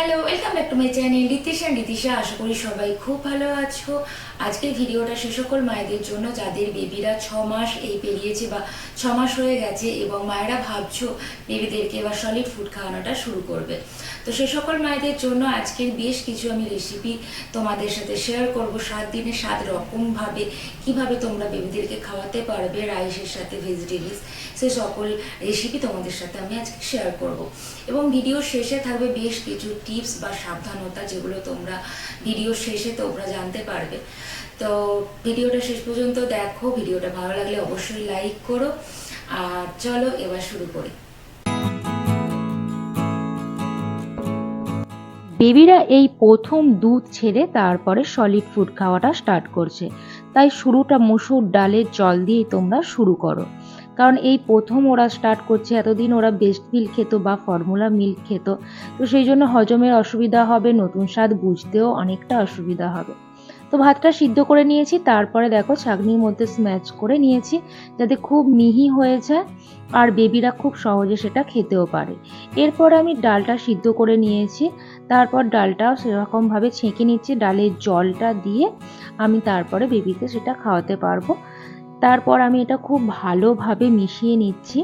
Hello welcome back to my channel Ritisha Ritisha আশা করি সবাই খুব ভালো আছো। আজকের ভিডিওটা সে সকল মায়েদের জন্য, যাদের বেবিরা ছ মাস এই পেরিয়েছে বা ছ মাস হয়ে গেছে এবং মায়েরা ভাবছ বেবিদেরকে এবার সলিড ফুড খাওয়ানোটা শুরু করবে। তো সে সকল মায়েদের জন্য আজকের বেশ কিছু আমি রেসিপি তোমাদের সাথে শেয়ার করব। সাত দিনে সাত রকমভাবে কীভাবে তোমরা বেবিদেরকে খাওয়াতে পারবে, রাইসের সাথে ভেজিটেবলস সে সকল রেসিপি তোমাদের সাথে আমি আজকে শেয়ার করব। এবং ভিডিও শেষে থাকবে বেশ কিছু টিপস বা সাবধানতা যেগুলো তোমরা ভিডিওর শেষে তোমরা জানতে পারবে। তো ভিডিওটা শেষ পর্যন্ত দেখো, ভিডিওটা ভালো লাগলে অবশ্যই লাইক করো। আর চলো এবার শুরু করি। বেবিরা এই প্রথম দুধ ছেড়ে তারপরে সলিড ফুড খাওয়াটা স্টার্ট করছে। তাই শুরুটা মসুর ডালের জল দিয়ে তোমরা শুরু করো। কারণ এই প্রথম ওরা স্টার্ট করছে এতদিন ওরা বেস্ট মিল্ক খেত বা ফর্মুলা মিল্ক খেত। তো সেই জন্য হজমের অসুবিধা হবে, নতুন স্বাদ বুঝতেও অনেকটা অসুবিধা হবে। তো ভাতটা সিদ্ধ করে নিয়েছি, তারপরে দেখো ছাগনির মধ্যে স্ম্যাচ করে নিয়েছি যাতে খুব মিহি হয়ে যায় আর বেবিরা খুব সহজে সেটা খেতেও পারে। এরপর আমি ডালটা সিদ্ধ করে নিয়েছি, তারপর ডালটাও সেরকমভাবে ছেঁকে নিচ্ছি, ডালের জলটা দিয়ে আমি তারপরে বেবিকে সেটা খাওয়াতে পারব। তারপর আমি এটা খুব ভালোভাবে মিশিয়ে নিচ্ছি।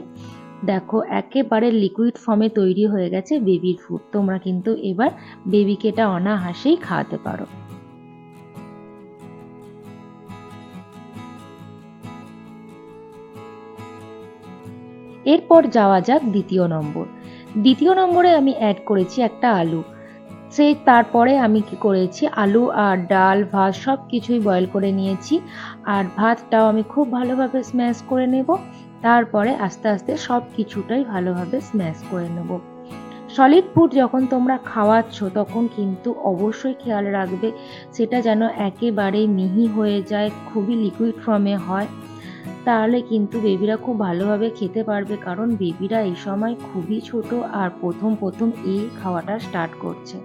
দেখো, একেবারে লিকুইড ফর্মে তৈরি হয়ে গেছে বেবির ফুড তোমরা কিন্তু এবার বেবিকে এটা অনাহাসেই খাওয়াতে পারো। এরপর যাওয়া যাক দ্বিতীয় নম্বর। দ্বিতীয় নম্বরে আমি অ্যাড করেছি একটা আলু। সেই তারপরে আমি কি করেছি? আলু আর ডাল, ভাত সব কিছুই বয়েল করে নিয়েছি। আর ভাতটাও আমি খুব ভালোভাবে স্ম্যাশ করে নেব। তারপরে আস্তে আস্তে সব কিছুটাই ভালোভাবে স্ম্যাশ করে নেব। সলিড ফুড যখন তোমরা খাওয়াচ্ছ, তখন কিন্তু অবশ্যই খেয়াল রাখবে, সেটা যেন একেবারে মিহি হয়ে যায়, খুবই লিকুইড ফর্মে হয়। তাহলে কিন্তু বেবিরা খুব ভালোভাবে খেতে পারবে, কারণ বেবিরা এই সময় খুবই ছোট আর প্রথম প্রথম এই খাওয়াটা স্টার্ট করছে।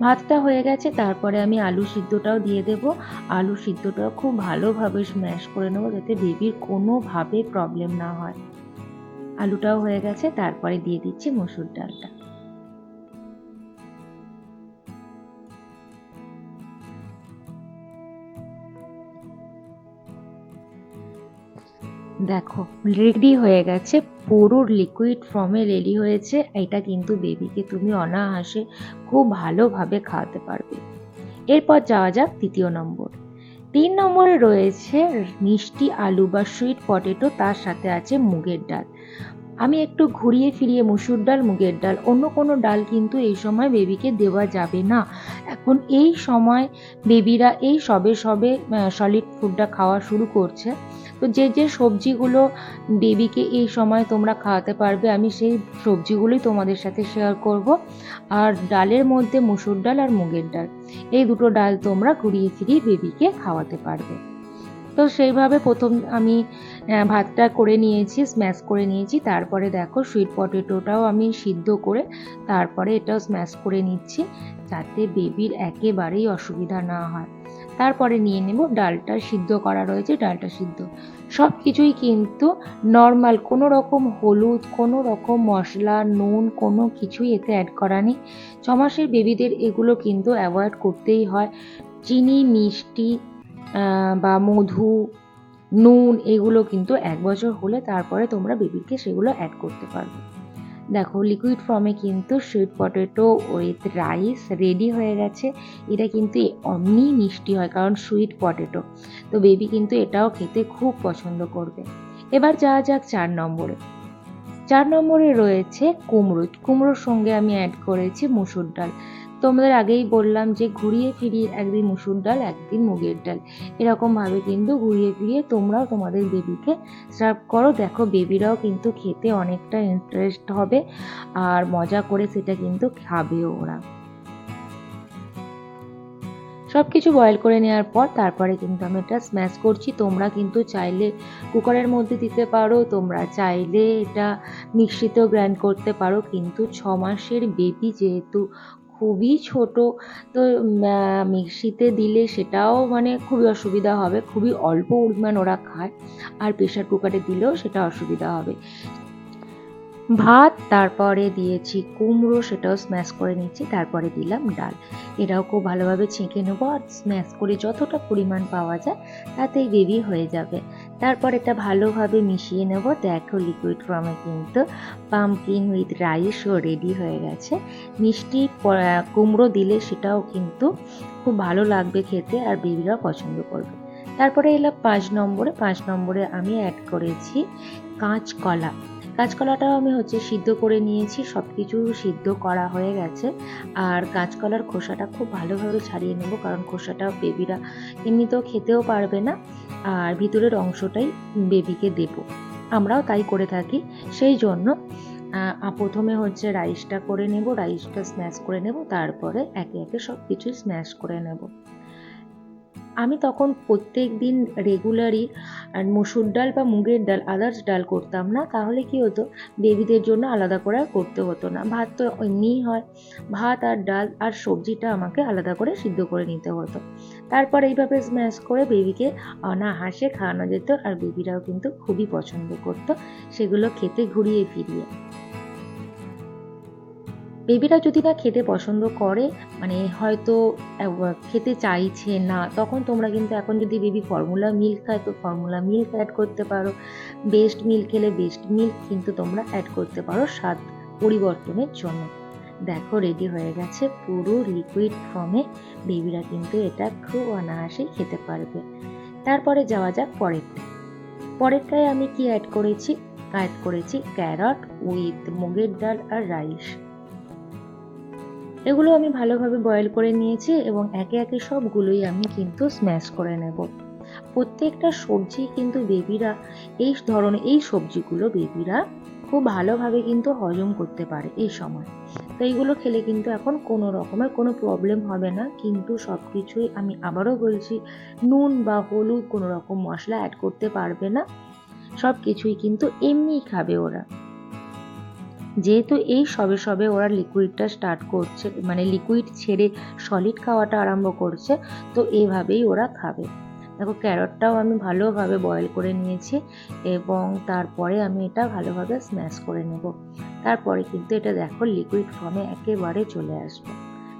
ভাতটা হয়ে গেছে, তারপরে আমি আলু সিদ্ধটাও দিয়ে দেব। আলু সিদ্ধটাও খুব ভালোভাবে স্ম্যাশ করে নেব যাতে বেবির কোনোভাবে প্রবলেম না হয়। আলুটাও হয়ে গেছে, তারপরে দিয়ে দিচ্ছি মসুর ডালটা। দেখো রেডি হয়ে গেছে, পুরো লিকুইড ফর্মে রেডি হয়েছে, এটা কিন্তু বেবিকে তুমি অনাহাসে খুব ভালোভাবে খাওয়াতে পারবে। এরপর যাওয়া যাক তৃতীয় নম্বর। তিন নম্বরে রয়েছে মিষ্টি আলু বা সুইট পটেটো তার সাথে আছে মুগের ডাল। আমি একটু ঘুরিয়ে ফিরিয়ে মুসুর ডাল, মুগের ডাল, অন্য কোনো ডাল কিন্তু এই সময় বেবিকে দেওয়া যাবে না। এখন এই সময় বেবিরা এই সবে সবে সলিড ফুডটা খাওয়া শুরু করছে। তো যে যে সবজিগুলো বেবিকে এই সময় তোমরা খাওয়াতে পারবে, আমি সেই সবজিগুলোই তোমাদের সাথে শেয়ার করব। আর ডালের মধ্যে মুসুর ডাল আর মুগের ডাল, এই দুটো ডাল তোমরা ঘুরিয়ে ফিরিয়ে বেবিকে খাওয়াতে পারবে। তো সেইভাবে প্রথম আমি ভাতটা করে নিয়েছি স্ম্যাশ করে নিয়েছি। তারপরে দেখো সুইট পটেটোটাও আমি সিদ্ধ করে তারপরে এটাও স্ম্যাশ করে নিচ্ছি যাতে বেবির একেবারেই অসুবিধা না হয়। তারপরে নিয়ে নেব ডালটা সিদ্ধ করা রয়েছে, ডালটা সিদ্ধ। সব কিছুই কিন্তু নর্মাল কোনো রকম হলুদ, কোনো রকম মশলা, নুন, কোনো কিছুই এতে অ্যাড করা নেই। ছমাসের বেবিদের এগুলো কিন্তু অ্যাভয়েড করতেই হয়। চিনি, মিষ্টি বা মধু নুন, এগুলো কিন্তু এক বছর হলে তারপরে তোমরা বেবিকে সেগুলো অ্যাড করতে পারবে। দেখো লিকুইড ফর্মে কিন্তু sweet potato with rice ready হয়ে গেছে। এটা কিন্তু অমনি মিষ্টি হয়, কারণ সুইট পটেটো তো বেবি কিন্তু এটাও খেতে খুব পছন্দ করবে। এবার যাওয়া যাক চার নম্বরে। চার নম্বরে রয়েছে কুমড়ো। কুমড়োর সঙ্গে আমি অ্যাড করেছি মুসুর ডাল। তোমাদের আগেই বললাম যে ঘুরিয়ে ফিরিয়ে একদিন মুসুর ডাল, একদিন মুগের ডাল। এরকমভাবে কিন্তু ঘুরিয়ে ফিরিয়ে তোমরাও তোমাদের বেবিকে সার্ভ করো। দেখো বেবিরাও কিন্তু খেতে অনেকটা ইন্টারেস্ট হবে আর মজা করে সেটা কিন্তু খাবেও ওরা। সব কিছু বয়েল করে নেওয়ার পর তারপরে কিন্তু আমি এটা স্ম্যাশ করছি। তোমরা কিন্তু চাইলে কুকারের মধ্যে দিতে পারো, তোমরা চাইলে এটা মিক্সিতেও গ্রাইন্ড করতে পারো। কিন্তু ছ মাসের বেবি যেহেতু খুবই ছোট। তো মিক্সিতে দিলে সেটাও মানে খুবই অসুবিধা হবে। খুবই অল্প পরিমাণ ওরা খায়। আর প্রেশার কুকারে দিলেও সেটা অসুবিধা হবে। ভাত, তারপরে দিয়েছি কুমড়ো, সেটাও স্ম্যাশ করে নিচ্ছি তারপরে দিলাম ডাল। এটাও খুব ভালোভাবে ছেঁকে নেব আর স্ম্যাশ করে যতটা পরিমাণ পাওয়া যায়, তাতেই বেবি হয়ে যাবে। তারপর এটা ভালোভাবে মিশিয়ে নেব। দেখো লিকুইড ফর্মে কিন্তু পামকিন উইথ রাইসও রেডি হয়ে গেছে। মিষ্টি কুমড়ো দিলে সেটাও কিন্তু খুব ভালো লাগবে খেতে আর বেবিরাও পছন্দ করবে। তারপরে এলাম পাঁচ নম্বরে। পাঁচ নম্বরে আমি অ্যাড করেছি কাঁচকলা। কাঁচকলাটাও আমি হচ্ছে সিদ্ধ করে নিয়েছি সব কিছু সিদ্ধ করা হয়ে গেছে। আর কাঁচকলার খোসাটা খুব ভালোভাবে ছাড়িয়ে নেব, কারণ খোসাটা বেবিরা এমনিতেও খেতেও পারবে না। আর ভিতরের অংশটাই বেবিকে দেব। আমরাও তাই করে থাকি। সেই জন্য প্রথমে হচ্ছে রাইসটা করে নেব রাইসটা স্ম্যাশ করে নেব, তারপরে একে একে সব কিছু স্ম্যাশ করে নেব। আমি তখন প্রত্যেক দিন রেগুলারই মসুর ডাল বা মুগের ডাল, আদার্স ডাল করতাম না। তাহলে কি হতো? বেবিদের জন্য আলাদা করে করতে হতো না। ভাত তো এমনিই হয়। ভাত আর ডাল আর সবজিটা আমাকে আলাদা করে সিদ্ধ করে নিতে হতো। তারপর এইভাবে স্ম্যাশ করে বেবিকে অনাহাসে খাওয়ানো যেত। আর বেবিরাও কিন্তু খুবই পছন্দ করতো। সেগুলো খেতে ঘুরিয়ে ফিরিয়ে। বেবিরা যদি না খেতে পছন্দ করে মানে হয়তো খেতে চাইছে না, তখন তোমরা কিন্তু এখন যদি বেবি ফর্মুলা মিল্ক খায়, তো ফর্মুলা মিল্ক অ্যাড করতে পারো। বেস্ট মিল্ক খেলে বেস্ট মিল্ক কিন্তু তোমরা অ্যাড করতে পারো স্বাদ পরিবর্তনের জন্য। দেখো রেডি হয়ে গেছে পুরো লিকুইড ফর্মে বেবিরা কিন্তু এটা খুব অনায়াসেই খেতে পারবে। তারপরে যাওয়া যাক পরেরটা। পরেরটায় আমি কি অ্যাড করেছি? অ্যাড করেছি ক্যারট উইথ মুগের ডাল আর রাইস এগুলো আমি ভালোভাবে বয়েল করে নিয়েছি এবং একে একে সবগুলোই আমি কিন্তু স্ম্যাশ করে নেব। প্রত্যেকটা সবজি কিন্তু বেবিরা এই ধরনের এই সবজিগুলো বেবিরা খুব ভালোভাবে কিন্তু হজম করতে পারে এই সময়। তো এইগুলো খেলে কিন্তু এখন কোনো রকমের কোনো প্রবলেম হবে না। কিন্তু সব কিছুই আমি আবারও বলছি, নুন বা হলুদ কোনো রকম মশলা অ্যাড করতে পারবে না। সব কিছুই কিন্তু এমনিই খাবে ওরা। যেহেতু এই সবে সবে ওরা লিকুইডটা স্টার্ট করছে মানে লিকুইড ছেড়ে সলিড খাওয়াটা আরম্ভ করছে, তো এভাবেই ওরা খাবে। দেখো ক্যারটটাও আমি ভালোভাবে বয়েল করে নিয়েছি এবং তারপরে আমি এটা ভালোভাবে স্ম্যাশ করে নেব। তারপরে কিন্তু এটা দেখো লিকুইড ফর্মে একেবারে চলে আসবে।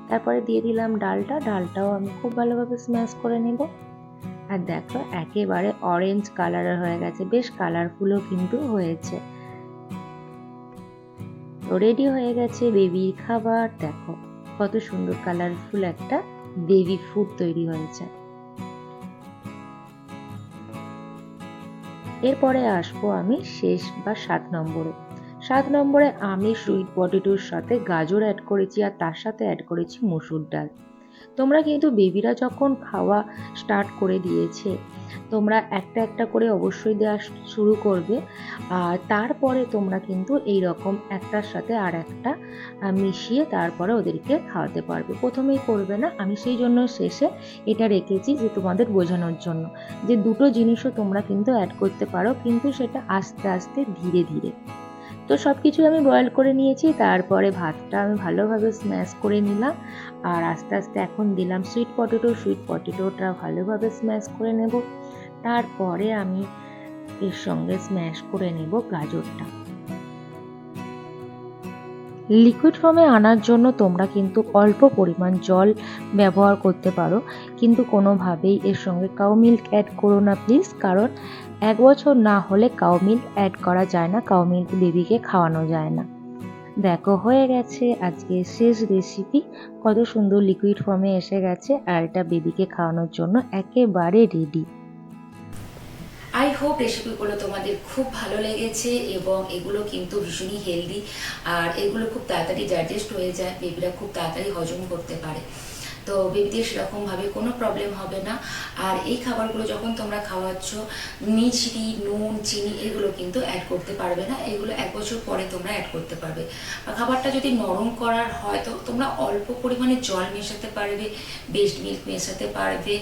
তারপরে দিয়ে দিলাম ডালটা, ডালটাও আমি খুব ভালোভাবে স্ম্যাশ করে নেব। আর দেখো একেবারে অরেঞ্জ কালারের হয়ে গেছে, বেশ কালারফুলও কিন্তু হয়েছে। রেডি হয়ে গেছে বেবির খাবার। দেখো কত সুন্দর কালারফুল একটা বেবি ফুড তৈরি হয়েছে। এরপরে আসব আমি শেষ বা সাত নম্বরে। সাত নম্বরে আমি সুইট পটেটোর সাথে গাজর অ্যাড করেছি আর তার সাথে অ্যাড করেছি মসুর ডাল। তোমরা কিন্তু বেবিরা যখন খাওয়া স্টার্ট করে দিয়েছে তোমরা একটা একটা করে অবশ্যই দেওয়া শুরু করবে। আর তারপরে তোমরা কিন্তু এই রকম একটার সাথে আর একটা মিশিয়ে তারপরে ওদেরকে খাওয়াতে পারবে। প্রথমেই করবে না, আমি সেই জন্য শেষে এটা রেখেছি যে তোমাদের বোঝানোর জন্য যে দুটো জিনিসও তোমরা কিন্তু অ্যাড করতে পারো, কিন্তু সেটা আস্তে আস্তে, ধীরে ধীরে। তো সব কিছু আমি বয়েল করে নিয়েছি, তারপরে ভাতটা আমি ভালোভাবে স্ম্যাশ করে নিলাম, আর আস্তে আস্তে এখন দিলাম সুইট পটেটো সুইট পটেটোটা ভালোভাবে স্ম্যাশ করে নেব, তারপরে আমি এর সঙ্গে স্ম্যাশ করে নেব গাজরটা। লিকুইড ফর্মে আনার জন্য তোমরা কিন্তু অল্প পরিমাণ জল ব্যবহার করতে পারো, কিন্তু কোনোভাবেই এর সঙ্গে কাউ মিল্ক অ্যাড করো না প্লিজ কারণ এক বছর না হলে কাউ মিল্ক অ্যাড করা যায় না, কাউ মিল্ক বেবিকে খাওয়ানো যায় না। দেখো, হয়ে গেছে আজকে শেষ রেসিপি কত সুন্দর লিকুইড ফর্মে এসে গেছে আর এটা বেবিকে খাওয়ানোর জন্য একেবারে রেডি আই হোপ রেসিপিগুলো তোমাদের খুব ভালো লেগেছে এবং এগুলো কিন্তু ভীষণই হেলদি আর এগুলো খুব তাড়াতাড়ি ডাইজেস্ট হয়ে যায় বেবিরা খুব তাড়াতাড়ি হজম করতে পারে। তো বেবিদের সেরকমভাবে কোনো প্রবলেম হবে না। আর এই খাবারগুলো যখন তোমরা খাওয়াচ্ছ মিষ্টি নুন, চিনি, এগুলো কিন্তু অ্যাড করতে পারবে না। এগুলো এক বছর পরে তোমরা অ্যাড করতে পারবে। আর খাবারটা যদি নরম করার হয়, তো তোমরা অল্প পরিমাণে জল মেশাতে পারবে বেস্ট মিল্ক মেশাতে পারবে।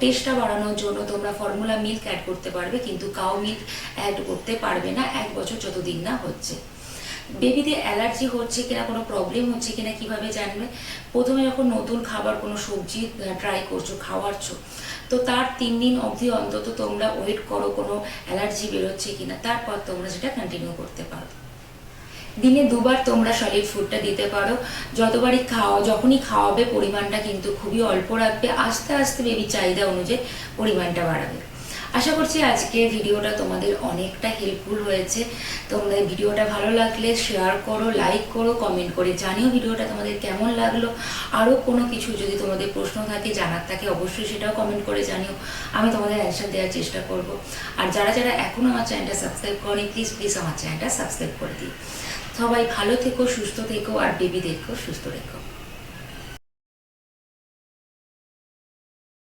টেস্টটা বাড়ানোর জন্য তোমরা ফর্মুলা মিল্ক অ্যাড করতে পারবে, কিন্তু কাউ মিল্ক অ্যাড করতে পারবে না। এক বছর যতদিন না হচ্ছে। বেবিদের অ্যালার্জি হচ্ছে কিনা, কোনো প্রবলেম হচ্ছে কিনা কীভাবে জানবে? প্রথমে যখন নতুন খাবার, কোনো সবজি ট্রাই করছ, খাওয়াচ্ছ, তো তার তিন দিন অবধি অন্তত তোমরা ওয়েট করো কোনো অ্যালার্জি বেরোচ্ছে কিনা, তারপর তোমরা সেটা কন্টিনিউ করতে পারো। দিনে দুবার তোমরা সলিড ফুডটা দিতে পারো। যতবারই খাও যখনই খাওয়াবে, পরিমাণটা কিন্তু খুবই অল্প রাখবে। আস্তে আস্তে বেবি চাহিদা অনুযায়ী পরিমাণটা বাড়াবে। আশা করছি আজকে ভিডিওটা তোমাদের অনেকটা হেল্পফুল হয়েছে। তোমাদের ভিডিওটা ভালো লাগলে শেয়ার করো লাইক করো কমেন্ট করে জানিও ভিডিওটা তোমাদের কেমন লাগল। আরও কোনো কিছু যদি তোমাদের প্রশ্ন থাকে, জানার থাকে, অবশ্যই সেটাও কমেন্ট করে জানিও। আমি তোমাদের অ্যান্সার দেওয়ার চেষ্টা করব। আর যারা যারা এখনও আমার চ্যানেলটা সাবস্ক্রাইব করেনি প্লিজ প্লিজ আমার চ্যানেলটা সাবস্ক্রাইব করে দিই সবাই ভালো থেকো, সুস্থ থেকো, আর বেবিদেরকেও সুস্থ রেখো।